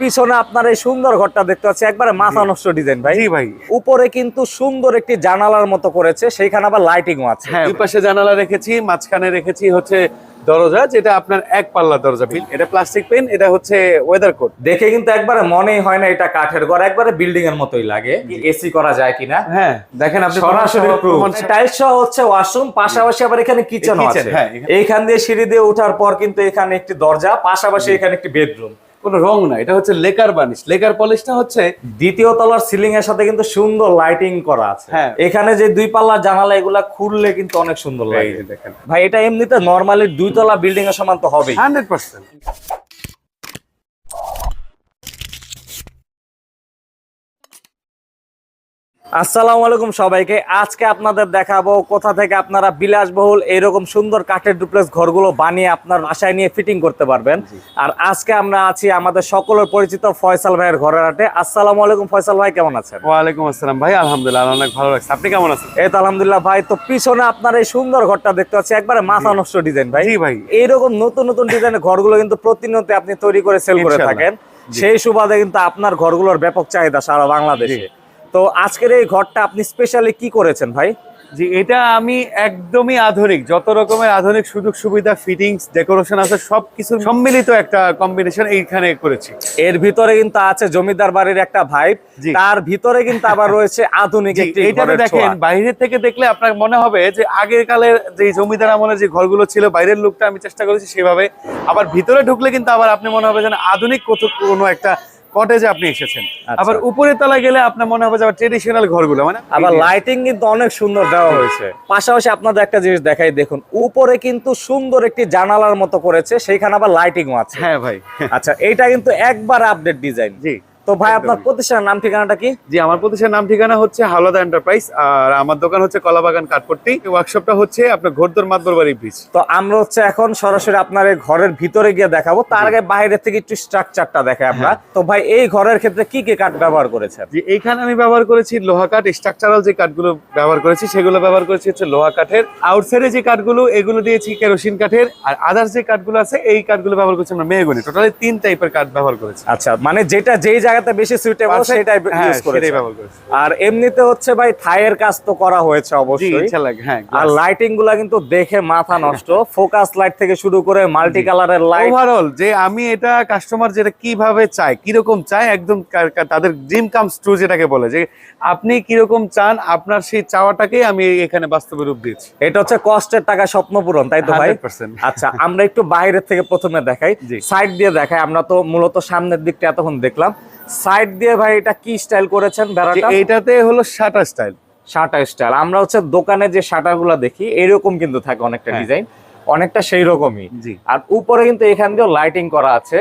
পিছনে আপনার এই সুন্দর ঘরটা দেখতে পাচ্ছি। একবারে মাথা নষ্ট ডিজাইন ভাই। ভাই। উপরে কিন্তু সুন্দর একটি জানালার মতো করেছে সেইখানে আবার লাইটিংও আছে। হ্যাঁ দুই পাশে জানালা রেখেছি মাঝখানে রেখেছি হচ্ছে দরজা যেটা আপনার এক পাল্লা দরজা বিল। এটা প্লাস্টিক পেন এটা হচ্ছে ওয়েদার কোট দেখে কিন্তু একবারে মনেই হয় না এটা কাঠের ঘর একবারে বিল্ডিং এর মতোই লাগে। এসি করা যায় কিনা? হ্যাঁ দেখেন আপনি সরাসরি টাইলস সহ হচ্ছে ওয়াশরুম পাশাপাশি আবার এখানে কিচেন আছে। হ্যাঁ, এইখান দিয়ে সিঁড়ি দিয়ে ওঠার পর কিন্তু এখানে একটি দরজা পাশাপাশি এখানে একটি বেডরুম কোনো রং না এটা হচ্ছে লেকার বানিশ লেকার পলিশটা হচ্ছে দ্বিতীয় তলার সিলিং এর সাথে কিন্তু সুন্দর লাইটিং করা আছে। হ্যাঁ। এখানে যে দুই পাল্লা জানালা এগুলা খুললে কিন্তু অনেক সুন্দর লাগে। দেখেন। ভাই এটা এমনিতে নরমালি দুই তলা বিল্ডিং এর সমান তো হবে হান্ড্রেড পার্সেন্ট। আসসালামু আলাইকুম সবাইকে। আজকে আপনাদের দেখাবো কোথা থেকে আপনারা বিলাসবহুল এরকম সুন্দর কাঠের ডুপ্লেক্স ঘরগুলো বানিয়ে আপনার বাসায় নিয়ে ফিটিং করতে পারবেন। আর আজকে আমরা আছি আমাদের সকলের পরিচিত ফয়সাল ভাইয়ের ঘরের হাটে। আসসালামু আলাইকুম ফয়সাল ভাই কেমন আছেন? ওয়ালাইকুম আসসালাম ভাই আলহামদুলিল্লাহ অনেক ভালো লাগছে আপনি কেমন আছেন? এই তো আলহামদুলিল্লাহ ভাই তো পিছনে আপনার এই সুন্দর ঘরটা দেখতে পাচ্ছি একবারে মাথা নষ্ট ডিজাইন ভাই। ভাই। এইরকম নতুন নতুন ডিজাইনের ঘরগুলো কিন্তু প্রতিনিয়ত আপনি তৈরি করে সেল করে থাকেন। সেই সুবাদে কিন্তু আপনার ঘরগুলোর ব্যাপক চাহিদা সারা বাংলাদেশে। তো আজকের এই ঘরটা আপনি স্পেশালি কি করেছেন ভাই জি এটা আমি একদমই আধুনিক যত রকমের আধুনিক সুযোগ সুবিধা ফিটিংস ডেকোরেশন আছে সবকিছু সম্মিলিত একটা কম্বিনেশন এইখানে করেছি এর ভিতরে কিন্তু আছে জমিদার বাড়ির একটা ভাইব। তার ভিতরে কিন্তু আবার রয়েছে আধুনিক একটি এইটাতে দেখেন। বাইরে থেকে দেখলে আপনার মনে হবে যে আগের কালের যে জমিদার আমলের যে ঘরগুলো ছিল বাইরের লুকটা আমি চেষ্টা করেছি সেভাবে আবার ভিতরে ঢুকলে কিন্তু আবার আপনি মনে হবে যেন আধুনিক কোনো একটা কটেজে আপনি এসেছেন। আচ্ছা। আবার উপরে তলায় গেলে আপনার মনে হবে যে ট্রেডিশনাল ঘরগুলো মানে আবার লাইটিং কিন্তু অনেক সুন্দর দেওয়া হয়েছে। পাশাপাশি আপনাদের একটা জিনিস দেখাই দেখুন উপরে কিন্তু সুন্দর একটি জানালার মতো করেছে সেইখানে আবার লাইটিংও আছে। হ্যাঁ ভাই। আচ্ছা এইটা কিন্তু একবার আপডেট ডিজাইন জি। তো ভাই আপনার। প্রতিষ্ঠানের নাম ঠিকানাটা কি? জি আমার প্রতিষ্ঠানের নাম ঠিকানা হচ্ছে হাওলাদা এন্টারপ্রাইজ আর আমার দোকান হচ্ছে কলাবাগান কাঠপট্টি। ওয়ার্কশপটা হচ্ছে আপনার ঘোরদোর মাতবরবাড়ি ব্রিজ তো আমরা হচ্ছে এখন সরাসরি আপনার এই ঘরের ভিতরে গিয়ে দেখাবো। তার আগে বাইরে থেকে একটু স্ট্রাকচারটা দেখাই আমরা। তো ভাই এই ঘরের ক্ষেত্রে কি কি কাঠ ব্যবহার করেছেন? যে এইখানে আমি ব্যবহার করেছি লোহা কাঠ স্ট্রাকচারাল যে কাঠগুলো ব্যবহার করেছি সেগুলো ব্যবহার করেছি হচ্ছে লোহা কাঠের। আউটসাইডে যে কাঠগুলো এগুলো দিয়েছি কেরোসিন কাঠের আর আদার্স যে কাঠগুলো আছে এই কাঠগুলো ব্যবহার করেছি আমরা মেহগনি। টোটালি তিন টাইপের কাঠ ব্যবহার করেছি। আচ্ছা মানে যেটা যেই জায়গাতে বেশি সুইটেবল সেটাই হ্যাঁ, ইউজ করেছি। আর এমনিতে হচ্ছে ভাই থাইয়ের কাজ তো করা হয়েছে অবশ্যই। হ্যাঁ আর লাইটিংগুলা কিন্তু দেখে মাথা নষ্ট। ফোকাস লাইট থেকে শুরু করে মাল্টি কালারের লাইট ওভারঅল যে আমি এটা কাস্টমার যেটা কীভাবে চায় কীরকম চায় একদম তাদের ড্রিম কামস ট্রু যেটাকে বলে যে আপনি কীরকম চান আপনার সেই চাওয়াটাকেই আমি এখানে বাস্তবে রূপ দিয়েছি। এটা হচ্ছে কষ্টের টাকা স্বপ্ন পূরণ তাই তো ভাই? 100% আচ্ছা আমরা একটু বাইরের থেকে প্রথমে দেখাই। সাইড দিয়ে দেখাই আমরা তো মূলত সামনের দিকটা এতক্ষণ দেখলাম। সাইড দিয়ে ভাই এটা কি স্টাইল করেছেন বেড়াটা এইটাতে হলো শাটার স্টাইল। Shutter style. আমরা হচ্ছে দোকানে যে শাটারগুলা দেখি এরকম কিন্তু থাকে অনেকটা হ্যাঁ। ডিজাইন অনেকটা সেই রকমই। আর উপরে কিন্তু এখান দিয়েও লাইটিং করা আছে।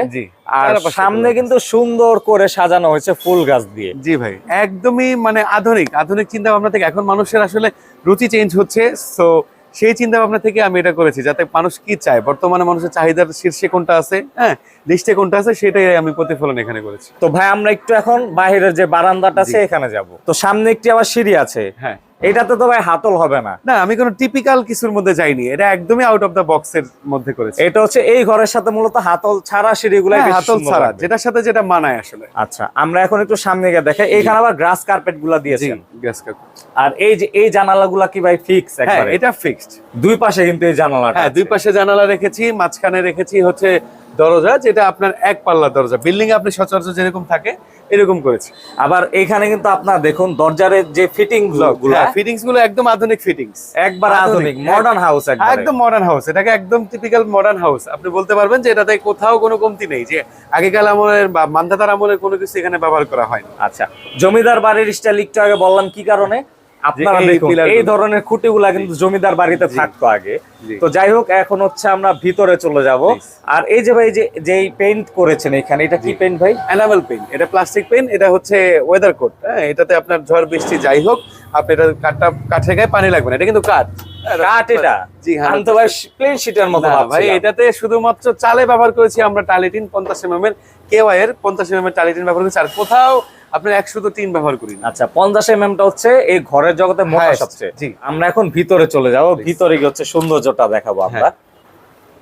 আর সামনে কিন্তু সুন্দর করে সাজানো হয়েছে ফুল গাছ দিয়ে। জি ভাই একদমই মানে আধুনিক আধুনিক চিন্তা ভাবনা থেকে এখন মানুষের আসলে রুচি চেঞ্জ হচ্ছে। সো সেই চিন্তা ভাবনা থেকে আমি এটা করেছি যাতে মানুষ কি চায়? বর্তমানে মানুষের চাহিদার শীর্ষে কোনটা আছে? হ্যাঁ লিস্টে কোনটা আছে সেটাই আমি প্রতিফলন এখানে করেছি। তো ভাই আমরা একটু এখন বাইরের যে বারান্দাটা আছে এখানে যাব। তো সামনে একটি আবার সিঁড়ি আছে। হ্যাঁ। এটাতে তো ভাই হাতল হবে না। না আমি কোনো টিপিক্যাল কিছুর মধ্যে যাইনি। এটা একদমই আউট অফ দ্য বক্সের মধ্যে করেছি। এটা হচ্ছে এই ঘরের সাথে মূলত হাতল ছাড়া সিঁড়িগুলো হ্যাঁ, হাতল ছাড়া যেটার সাথে যেটা মানায় আসলে। আচ্ছা আমরা এখন একটু সামনে গিয়ে দেখাই এখানে আবার গ্রাস কার্পেটগুলা দিয়েছেন। গ্যাস কাপ আর এই যে এই জানালা গুলা কি ভাই ফিক্স হ্যাঁ একবারে? এটা ফিক্সড দুই পাশে কিন্তু এই জানালাটা হ্যাঁ দুই পাশে জানালা রেখেছি মাঝখানে রেখেছি হচ্ছে দরজা যেটা আপনার এক পাল্লা দরজা। বিল্ডিং আপনি সচরাচর যেরকম থাকে এরকম করেছি। আবার এখানে কিন্তু আপনার দেখুন দরজার যে ফিটিংগুলা ফিটিংসগুলো একদম আধুনিক ফিটিংস একবার হ্যাঁ, আধুনিক, মডার্ন হাউস একবার। একদম মডার্ন হাউস এটাকে একদম টিপিক্যাল মডার্ন হাউস আপনি বলতে পারবেন যে এটাতে কোথাও কোনো কমতি নেই যে আগেকার আমলের বা মান্ধাতার আমলের কোনো কিছু এখানে ব্যবহার করা হয় আচ্ছা জমিদার বাড়ির স্টাইল একটু আগে বললাম কি কারণে? আপনারা এই দেখুন এই ধরনের খুঁটিগুলা কিন্তু জমিদার বাড়িতে থাকতো আগে। তো যাই হোক এখন হচ্ছে আমরা ভিতরে চলে যাব। আর এই যে ভাই যে যেই পেইন্ট করেছেন এখানে এটা কি পেইন্ট ভাই? এনামেল পেন এটা প্লাস্টিক পেন এটা হচ্ছে ওয়েদার কোট হ্যাঁ এটাতে আপনার ঝড় বৃষ্টি যাই হোক আপনি এটা কাঠটা কাঠের গায়ে পানি লাগবে না এটা কিন্তু কাঠ। কাঠ এটা? জি হ্যাঁ। তো ভাই প্লেন শিটের মতো ভাই এটাতে শুধুমাত্র চালে ব্যবহার করেছি আমরা টালিটিন পঞ্চাশ এম এর কেওয়াই এর পঞ্চাশ এম এর টালিটিন ব্যবহার করেছি আর কোথাও আপনার একশো তো তিন ব্যবহার করি আচ্ছা পঞ্চাশ এম টা হচ্ছে এই ঘরের জগতে মোটা সবচেয়ে। আমরা এখন ভিতরে চলে যাব ভিতরে গিয়ে হচ্ছে সৌন্দর্যটা দেখাবো আমরা।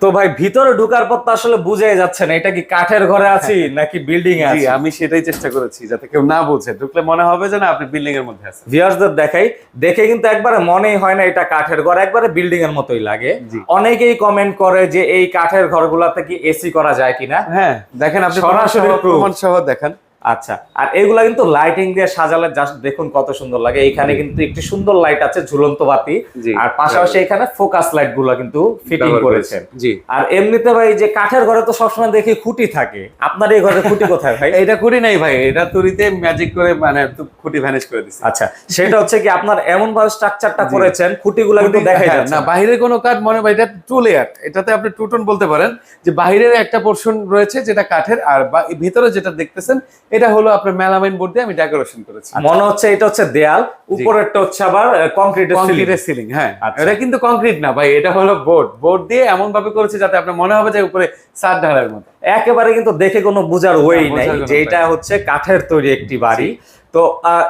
তো ভাই ভিতরে ঢুকার পর তো আসলে বুঝাই যাচ্ছে না এটা কি কাঠের ঘরে আছি নাকি বিল্ডিং এ আছি? আমি সেটাই চেষ্টা করেছি যাতে কেউ না বোঝে। ঢুকলে মনে হবে যে না আপনি বিল্ডিং এর মধ্যে আছেন। ভিউয়ার্সদের দেখাই দেখে কিন্তু একবারে মনেই হয় না এটা কাঠের ঘর একবারে বিল্ডিং এর মতোই লাগে। অনেকেই কমেন্ট করে যে এই কাঠের ঘরগুলোতে কি এসি করা যায় কিনা। হ্যাঁ দেখেন আপনি সরাসরি প্রমাণ প্রমাণ সহ দেখেন। আচ্ছা আর এগুলা কিন্তু লাইটিং দিয়ে সাজালে জাস্ট দেখুন কত সুন্দর লাগে। এখানে কিন্তু একটি সুন্দর লাইট আছে ঝুলন্ত বাতি। আর পাশাপাশি এখানে ফোকাস লাইটগুলা কিন্তু ফিটিং করেছেন। আর এমনিতে ভাই যে কাঠের ঘরে তো সবসময় দেখি খুঁটি থাকে। আপনার এই ঘরে খুঁটি কোথায় ভাই? এটা করি নাই ভাই এটা তুরিতে ম্যাজিক করে মানে খুঁটি ভ্যানিশ করে দিছি। আচ্ছা সেটা হচ্ছে কি আপনার এমন ভাবে স্ট্রাকচারটা। করেছেন খুঁটিগুলো কিন্তু খুঁটি- দেখাই হ্যাঁ, যাচ্ছে না না। বাইরে কোনো কাঠ মনে হয় এটা টু লেয়ার এটাতে আপনি টু টোন বলতে পারেন যে বাইরের একটা পোর্শন রয়েছে যেটা কাঠের আর ভিতরে যেটা দেখতেছেন এটা হলো আপনার মেলামাইন বোর্ড দিয়ে আমি ডেকোরেশন করেছি। মনে হচ্ছে এটা হচ্ছে দেয়াল উপরেরটা হচ্ছে আবার কংক্রিটের সিলিং কংক্রিটের সিলিং হ্যাঁ। আচ্ছা। এটা কিন্তু কংক্রিট না ভাই এটা হলো বোর্ড। বোর্ড দিয়ে এমন ভাবে করেছে যাতে আপনার মনে হবে যে উপরে সাত ঢালার মতো। একেবারে কিন্তু দেখে কোনো বোঝার ওয়েই নাই যে এটা হচ্ছে কাঠের তৈরি একটি বাড়ি। তো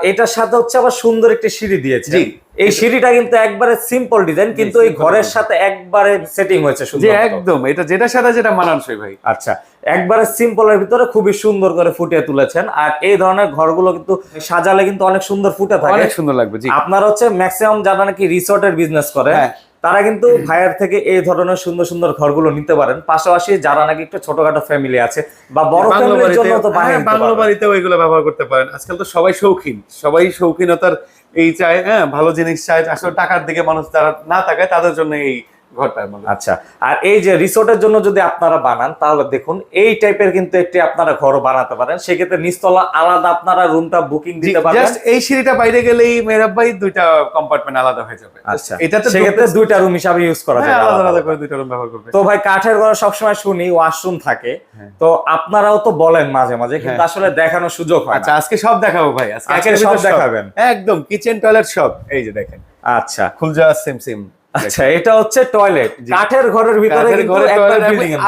এটা এটার সাথে হচ্ছে আবার সুন্দর একটি সিঁড়ি দিয়েছে। জি। এই সিঁড়িটা কিন্তু একবারে সিম্পল ডিজাইন কিন্তু এই ঘরের সাথে একবারে সেটিং হয়েছে যে সুন্দর একদম। এটা যেটা সাথে যেটা মানানসই ভাই। আচ্ছা একবারে সিম্পলের ভিতরে খুবই সুন্দর করে ফুটিয়ে তুলেছেন। আর এই ধরনের ঘরগুলো কিন্তু সাজালে কিন্তু অনেক সুন্দর ফুটে থাকে। অনেক সুন্দর লাগবে জি। আপনার হচ্ছে ম্যাক্সিমাম যারা নাকি রিসোর্টের বিজনেস করে হ্যাঁ। তারা কিন্তু ভাইয়ের থেকে এই ধরনের সুন্দর সুন্দর ঘরগুলো নিতে পারেন। পাশাপাশি যারা নাকি একটু ছোটখাটো ফ্যামিলি আছে বা বড় ফ্যামিলির জন্য তো হ্যাঁ, বাংলো বাড়িতেও এগুলো ব্যবহার করতে পারেন। আজকাল তো সবাই শৌখিন। সবাই শৌখিনতার এই চায় হ্যাঁ ভালো জিনিস চায়, আসলে টাকার দিকে মানুষ যারা না তাকায়, তাদের জন্য এই ঘরটার মধ্যে। আচ্ছা আর এই যে রিসোর্টের জন্য যদি আপনারা বানান তাহলে দেখুন এই টাইপের কিন্তু একটি আপনারা ঘর বানাতে পারেন। সেক্ষেত্রে নিচতলা আলাদা আপনারা রুমটা বুকিং দিতে জাস্ট এই সিঁড়িটা বাইরে গেলেই মেহরাব ভাই দুইটা কম্পার্টমেন্ট আলাদা হয়ে যাবে। আচ্ছা এটাতে সেক্ষেত্রে দুইটা রুম হিসাবে ইউজ করা হ্যাঁ, যায় আলাদা আলাদা আলাদা করে। দুইটা রুম ব্যবহার করবে। তো ভাই কাঠের ঘরে সবসময় শুনি ওয়াশরুম থাকে। হ্যাঁ। তো আপনারাও তো বলেন মাঝে মাঝে কিন্তু হ্যাঁ। আসলে দেখানোর সুযোগ হয় আচ্ছা আজকে সব দেখাবো ভাই। আজকে সব দেখাবেন। একদম কিচেন টয়লেট সব। এই যে দেখেন। আচ্ছা। খুলজা সেম সেম আচ্ছা এটা হচ্ছে টয়লেট কাঠের ঘরের ভিতরে।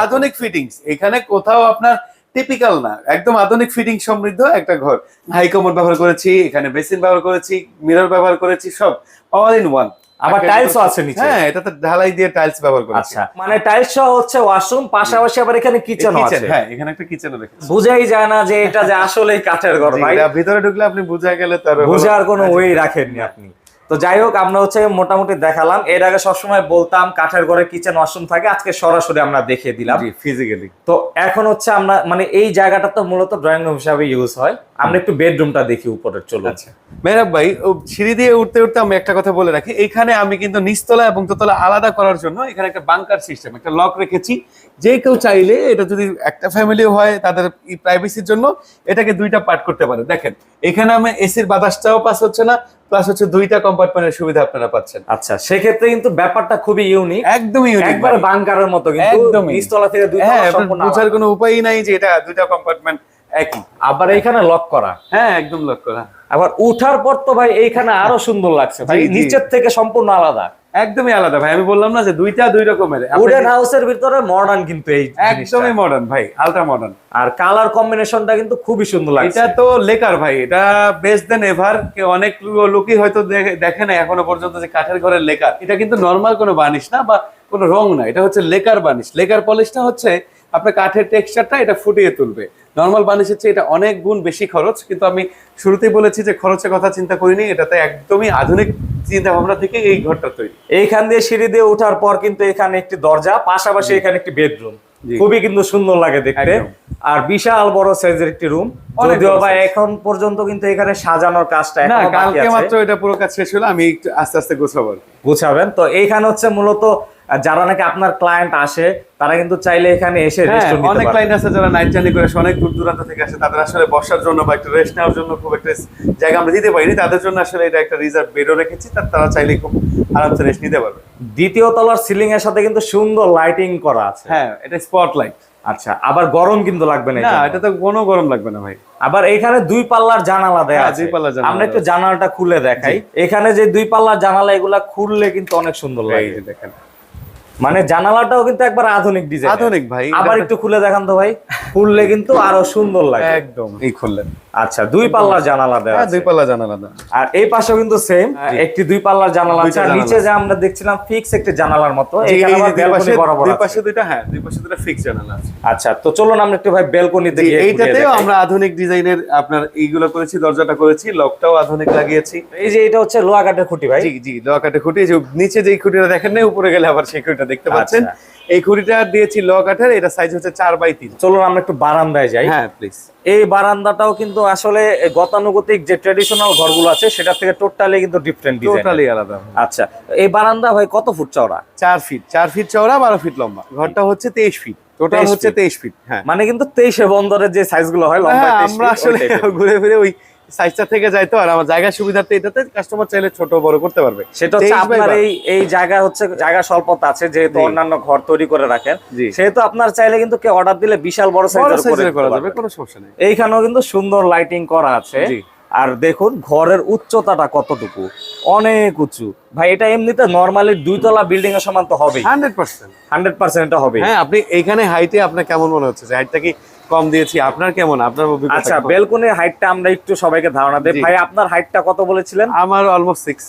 আধুনিক ফিটিংস এখানে কোথাও আপনার টিপিক্যাল না একদম আধুনিক ফিটিং সমৃদ্ধ একটা ঘর। হাই কমোড ব্যবহার করেছি এখানে বেসিন ব্যবহার করেছি মিরর ব্যবহার করেছি সব অল ইন ওয়ান আবার টাইলসও আছে নিচে। হ্যাঁ এটাতে ঢালাই দিয়ে টাইলস ব্যবহার করেছি। আচ্ছা মানে টাইলস সহ হচ্ছে ওয়াশরুম পাশাপাশি আবার এখানে কিচেন আছে। হ্যাঁ এখানে একটা কিচেনও রেখেছি বুঝাই যায় না যে এটা যে আসলেই কাঠের ঘর ভাই। ভিতরে ঢুকলে আপনি বুঝা গেলে তার বুঝার কোনো ওয়ে রাখেননি আপনি। তো যাই হোক আমরা হচ্ছে মোটামুটি দেখালাম। এর আগে সবসময় বলতাম কাঠের ঘরে কিচেন ওয়াশরুম থাকে আজকে সরাসরি আমরা দেখিয়ে দিলাম। ফিজিক্যালি তো এখন হচ্ছে আমরা মানে এই জায়গাটা তো মূলত ড্রয়িং রুম হিসাবে ইউজ হয়। আমরা একটু বেডরুমটা দেখি উপরের চলো আচ্ছা। মেহরাব ভাই সিঁড়ি দিয়ে উঠতে উঠতে আমি একটা কথা বলে রাখি। এখানে আমি কিন্তু নিচতলা এবং দোতলা আলাদা করার জন্য এখানে একটা বাংকার সিস্টেম একটা লক রেখেছি। যে কেউ চাইলে এটা যদি একটা ফ্যামিলি হয় তাদের প্রাইভেসির জন্য এটাকে দুইটা পার্ট করতে পারে। দেখেন এখানে আমি এসির বাতাসটাও পাস হচ্ছে না প্লাস হচ্ছে দুইটা কম্পার্টমেন্টের সুবিধা আপনারা পাচ্ছেন। আচ্ছা সেক্ষেত্রে কিন্তু ব্যাপারটা খুবই ইউনিক unique একবারে বাংকারের মতো কিন্তু একদমই। নিচতলা থেকে দুই হ্যাঁ সম্পূর্ণ বোঝার কোনো উপায়ই নাই যে এটা দুইটা কম্পার্টমেন্ট একই। আবার এখানে লক করা। হ্যাঁ একদম লক করা। আবার উঠার পর তো ভাই এইখানে আরও সুন্দর লাগছে ভাই। নিচের থেকে সম্পূর্ণ আলাদা। একদমই আলাদা ভাই। আমি বললাম না যে দুইটা দুই রকমের। উডেন হাউসের ভিতরে মডার্ন কিন্তু এই একদমই মডার্ন ভাই আলট্রা মডার্ন আর কালার কম্বিনেশনটা কিন্তু খুবই সুন্দর লাগছে। এটা তো লেকার ভাই এটা বেস্ট দেন এভার কে অনেক লোকই হয়তো দেখে- দেখে না এখনও পর্যন্ত যে কাঠের ঘরের লেকার। এটা কিন্তু নরমাল কোনো বানিশ না বা কোনো রং না এটা হচ্ছে লেকার বানিশ। লেকার পলিশটা হচ্ছে আপনার কাঠের টেক্সচারটা এটা ফুটিয়ে তুলবে। নর্মাল বানিশের চেয়ে এটা অনেক গুণ বেশি খরচ কিন্তু আমি শুরুতেই বলেছি যে খরচের কথা চিন্তা করিনি এটাতে একদমই আধুনিক চিন্তা ভাবনা থেকে এই ঘরটা তৈরি। এইখান দিয়ে সিঁড়ি দিয়ে ওঠার পর কিন্তু এখানে একটি দরজা পাশাপাশি এখানে একটি বেডরুম খুবই কিন্তু সুন্দর লাগে দেখতে। আর বিশাল বড় সাইজের একটি রুম যদিও বা এখন পর্যন্ত কিন্তু এখানে সাজানোর কাজটা না এখনও বাকি কালকে মাত্র এটা পুরো কাজ শেষ হলো আমি একটু আস্তে আস্তে গোছাবো। গুছাবেন। তো এইখানে হচ্ছে মূলত যারা নাকি আপনার ক্লায়েন্ট আসে তারা কিন্তু চাইলে এখানে এসে হ্যাঁ, রেস্ট নিতে অনেক ক্লায়েন্ট আছে যারা নাইট জার্নি করে অনেক দূর দূরান্ত থেকে আসে তাদের আসলে বসার জন্য বা একটু রেস্ট নেওয়ার জন্য খুব একটা জায়গা আমরা দিতে পারিনি তাদের জন্য আসলে এটা একটা রিজার্ভ বেডও রেখেছি তারা চাইলে খুব আরামসে রেস্ট নিতে পারবে। দ্বিতীয় তলার সিলিং এর সাথে কিন্তু সুন্দর লাইটিং করা আছে। হ্যাঁ এটা স্পটলাইট আচ্ছা আবার গরম কিন্তু লাগবে না এটা তো কোনো গরম লাগবে না ভাই। আবার এখানে দুই পাল্লার জানালা দেয়া হ্যাঁ, আছে। দুই পাল্লার জানালা আমরা একটু জানালাটা খুলে দেখাই। এখানে যে দুই পাল্লার জানালা এগুলা খুললে কিন্তু অনেক সুন্দর লাগে। দেখেন। মানে জানালাটাও কিন্তু একবার আধুনিক ডিজাইন আধুনিক ভাই আবার একটু খুলে দেখান তো ভাই। খুললে কিন্তু আরও সুন্দর লাগে। একদম। এই খুললেন। আচ্ছা দুই পাল্লার জানালা দেওয়া হ্যাঁ দুই পাল্লা জানালা আর এই পাশেও কিন্তু সেম একটি দুই পাল্লার জানালা আছে। আর নিচে যে আমরা দেখছিলাম ফিক্স একটি জানালার মতো এই দুই পাশে দুই পাশে দুইটা হ্যাঁ দুই পাশে দুইটা ফিক্স জানালা আছে। আচ্ছা তো চলুন আমরা একটু ভাই গিয়ে ঘুরিয়ে এইটাতেও আমরা আধুনিক ডিজাইনের আপনার এইগুলো করেছি দরজাটা করেছি লকটাও আধুনিক লাগিয়েছি। এই যে এটা হচ্ছে লোহা কাঠের খুঁটি ভাই। জি জি লোহা কাঠের খুঁটি যে নিচে যেই খুঁটিটা দেখেন না উপরে গেলে আবার সেই খুঁটিটা দেখতে পাচ্ছেন। আচ্ছা। এই খুঁটিটা দিয়েছি লোহা কাঠের এটা সাইজ হচ্ছে চার বাই তিন। চলুন আমরা একটু বারান্দায় যাই। হ্যাঁ প্লিজ এই বারান্দাটাও কিন্তু আসলে গতানুগতিক যে ট্রেডিশনাল ঘরগুলো আছে সেটা থেকে টোটালি কিন্তু ডিফারেন্ট টোটালি আলাদা। আচ্ছা এই বারান্দা ভাই কত ফুট চওড়া? চার ফিট চার ফিট চওড়া বারো ফিট লম্বা। ঘরটা হচ্ছে তেইশ ফিট টোটাল হচ্ছে তেইশ ফিট হ্যাঁ। মানে কিন্তু তেইশে বন্দরের যে সাইজগুলো হয় লম্বা হ্যাঁ, আমরা আসলে ঘুরে ফিরে ওই সাইজটা থেকে যাই তো আর আমার জায়গা সুবিধার্থে এটাতে কাস্টমার চাইলে ছোট বড় করতে পারবে। সেটা হচ্ছে আপনার এই এই জায়গা হচ্ছে জায়গা স্বল্পতা আছে যেহেতু অন্যান্য ঘর তৈরি করে রাখেন। সেহেতু আপনার চাইলে কিন্তু কেউ অর্ডার দিলে বিশাল বড় সাইজের করা যাবে কোনো সমস্যা নেই। এইখানেও কিন্তু সুন্দর লাইটিং করা আছে। আর দেখুন ঘরের উচ্চতাটা কতটুকু? অনেক উঁচু। ভাই এটা এমনিতে নর্মালি দুইতলা বিল্ডিং এর সমান তো হবেই। Hundred percent. হান্ড্রেড পার্সেন্ট এটা হবে হ্যাঁ আপনি এইখানে হাইটে আপনার কেমন মনে হচ্ছে? যে হাইটটা কি কম দিয়েছি। আপনার কেমন? আপনার অভিজ্ঞতা আচ্ছা? বেলকনির হাইটটা আমরা একটু সবাইকে ধারণা দেই। ভাই আপনার হাইটটা কত বলেছিলেন? আমার অলমোস্ট সিক্স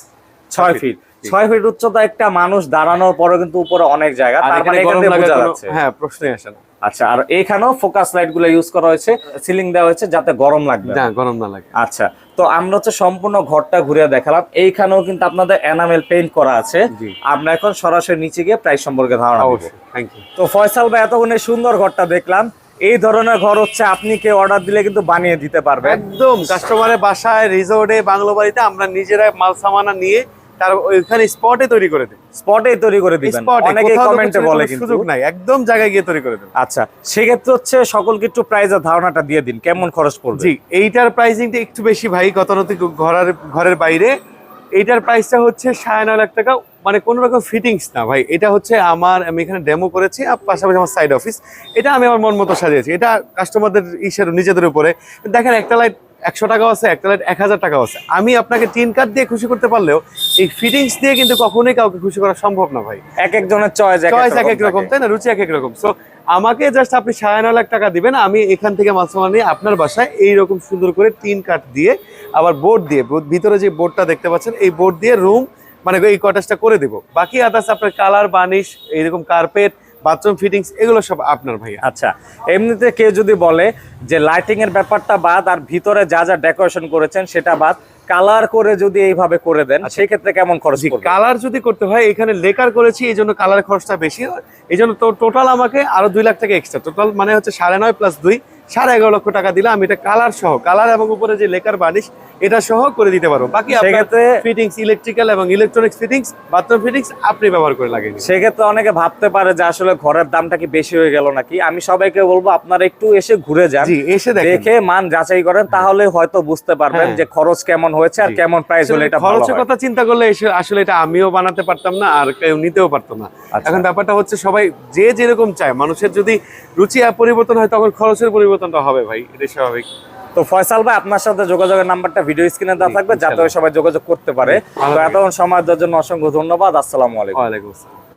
ছয় ফিট জি। ছয় ফিট উচ্চতা একটা মানুষ দাঁড়ানোর পরে কিন্তু উপরে অনেক জায়গা। তার মানে এখানে থেকে বোঝা যাচ্ছে। হ্যাঁ প্রশ্নই আসে না। আচ্ছা আর এখানেও ফোকাস লাইটগুলো ইউজ করা হয়েছে। সিলিং দেওয়া হয়েছে যাতে গরম লাগবে। না। গরম না লাগে। আচ্ছা তো আমরা হচ্ছে সম্পূর্ণ ঘরটা ঘুরে দেখালাম। এইখানেও কিন্তু আপনাদের এনামেল পেইন্ট করা আছে। আমরা এখন সরাসরি নিচে গিয়ে প্রাইস সম্পর্কে ধারণা থ্যাংক ইউ তো ফয়সাল ভাই এতক্ষণ সুন্দর ঘরটা দেখলাম। এই ধরনের ঘর হচ্ছে আপনি কে অর্ডার দিলে কিন্তু বানিয়ে দিতে পারবেন। একদম কাস্টমারের বাসায় রিসোর্টে বাংলো বাড়িতে আমরা নিজেরা মাল সামানা নিয়ে তার ওইখানে স্পটে তৈরি করে দিই স্পটে তৈরি করে দিবেন। অনেকে কমেন্টে বলে কিন্তু। সুযোগ নাই একদম জায়গায় গিয়ে তৈরি করে দেব। আচ্ছা সেক্ষেত্রে হচ্ছে সকলকে একটু প্রাইজের ধারণাটা দিয়ে দিন কেমন খরচ পড়বে? জি এইটার প্রাইসিংটা একটু বেশি ভাই গতানুগতিক ঘরের ঘরের বাইরে। এইটার প্রাইসটা হচ্ছে সাড়ে নয় লাখ টাকা মানে কোনো রকম ফিটিংস না ভাই। এটা হচ্ছে আমার আমি এখানে ডেমো করেছি আর পাশাপাশি আমার সাইড অফিস এটা আমি আমার মন মতো সাজিয়েছি। এটা কাস্টমারদের ইসের নিজেদের উপরে। দেখেন একটা লাইট একশো টাকাও আছে একটা লাইট এক হাজার টাকাও আছে। আমি আপনাকে টিন কার্ড দিয়ে খুশি করতে পারলেও এই ফিটিংস দিয়ে কিন্তু কখনোই কাউকে খুশি করা সম্ভব না ভাই। এক একজনের চয়েস চয়েস এক এক রকম তাই না? রুচি এক এক রকম। সো আমাকে জাস্ট আপনি সাড়ে নয় লাখ টাকা দিবেন আমি এখান থেকে মালসামাল নিয়ে আপনার বাসায় এইরকম সুন্দর করে তিন কাঠ দিয়ে আবার বোর্ড দিয়ে ভিতরে যে বোর্ডটা দেখতে পাচ্ছেন এই বোর্ড দিয়ে রুম মানে এই কটেজটা করে দিব। বাকি আদার্স আপনার কালার বানিশ এইরকম কার্পেট বাথরুম ফিটিংস এগুলো সব আপনার ভাইয়া। আচ্ছা এমনিতে কেউ যদি বলে যে লাইটিং এর ব্যাপারটা বাদ আর ভিতরে যা যা ডেকোরেশন করেছেন সেটা বাদ কালার করে যদি এইভাবে করে দেন আচ্ছা। সেই ক্ষেত্রে কেমন খরচ কালার যদি করতে হয় এখানে লেকার করেছি এই জন্য কালার খরচটা বেশি এই জন্য তো টোটাল আমাকে আরও দুই লাখ টাকা এক্সট্রা টোটাল মানে হচ্ছে সাড়ে নয় প্লাস দুই। সাড়ে এগারো লক্ষ টাকা দিলে আমি এটা কালার সহ কালার এবং উপরে যে লেকার বানিশ এটা সহ করে দিতে পারব। বাকি সেক্ষেত্রে ফিটিংস ইলেকট্রিক্যাল এবং ইলেকট্রনিক্স ফিটিংস বাথরুম ফিটিংস আপনি ব্যবহার করে লাগিয়ে দিন সেক্ষেত্রে অনেকে ভাবতে পারে যে আসলে ঘরের দামটা কি বেশি হয়ে গেল নাকি? আমি সবাইকে বলব আপনারা একটু এসে ঘুরে যান। এসে দেখে মান যাচাই করেন তাহলে হয়তো বুঝতে পারবেন হ্যাঁ। যে খরচ কেমন হয়েছে আর কেমন প্রাইস হলে এটা খরচের কথা চিন্তা করলে এসে- আসলে এটা আমিও বানাতে পারতাম না আর কেউ নিতেও পারতো না। আচ্ছা। এখন ব্যাপারটা হচ্ছে সবাই যে যেরকম চায় মানুষের যদি রুচি আর পরিবর্তন হয় তখন খরচের পরিবর্তনটা হবে ভাই এটাই স্বাভাবিক। তো ফয়সাল ভাই আপনার সাথে যোগাযোগের নাম্বারটা ভিডিও স্ক্রিনে দেওয়া থাকবে যাতে। সবাই যোগাযোগ করতে পারে। তো। এতক্ষণ সময় দেওয়ার জন্য অসংখ্য ধন্যবাদ। আসসালামু আলাইকুম। ওয়ালাইকুম আসসালাম।